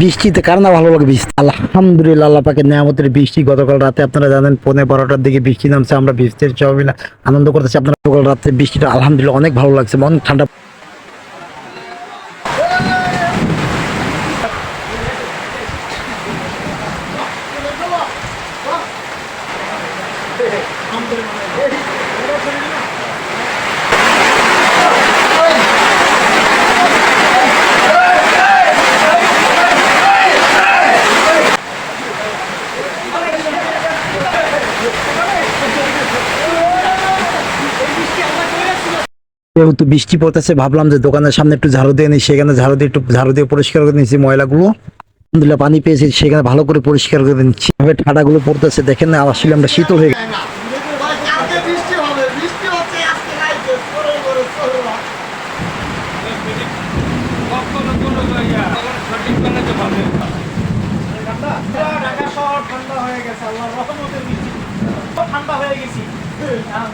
বৃষ্টিতে কার না ভালো লাগে বৃষ্টি? আলহামদুলিল্লাহ, আল্লাহ পাকে নিয়ামতের বৃষ্টি। গতকাল রাতে আপনারা জানেন, পৌনে বারোটার দিকে বৃষ্টি নামছে, আমরা বৃষ্টির মিলে আনন্দ করতেছি। আপনারা গতকাল রাতে বৃষ্টিটা আলহামদুলিল্লাহ অনেক ভালো লাগছে অনেক ঠান্ডা যেহেতু বৃষ্টি পড়তেছে ভাবলাম যে দোকানের সামনে একটু ঝাড়ু দিয়ে নিই সেখানে ঝাড়ু দিয়ে একটু ঝাড়ু দিয়ে পরিষ্কার করে নিয়েছি ময়লাগুলো। আলহামদুলিল্লাহ পানি পেয়েছি সেখানে ভালো করে পরিষ্কার করে নিচ্ছি। এভাবে ঠাডাগুলো পড়তেছে দেখেন না আসলে আমরা শীতল হয়ে গেছি। ঠান্ডা ঢাকা শহর ঠান্ডা হয়ে গেছে আল্লাহর রহমতের বৃষ্টি ঠান্ডা হয়ে গেছি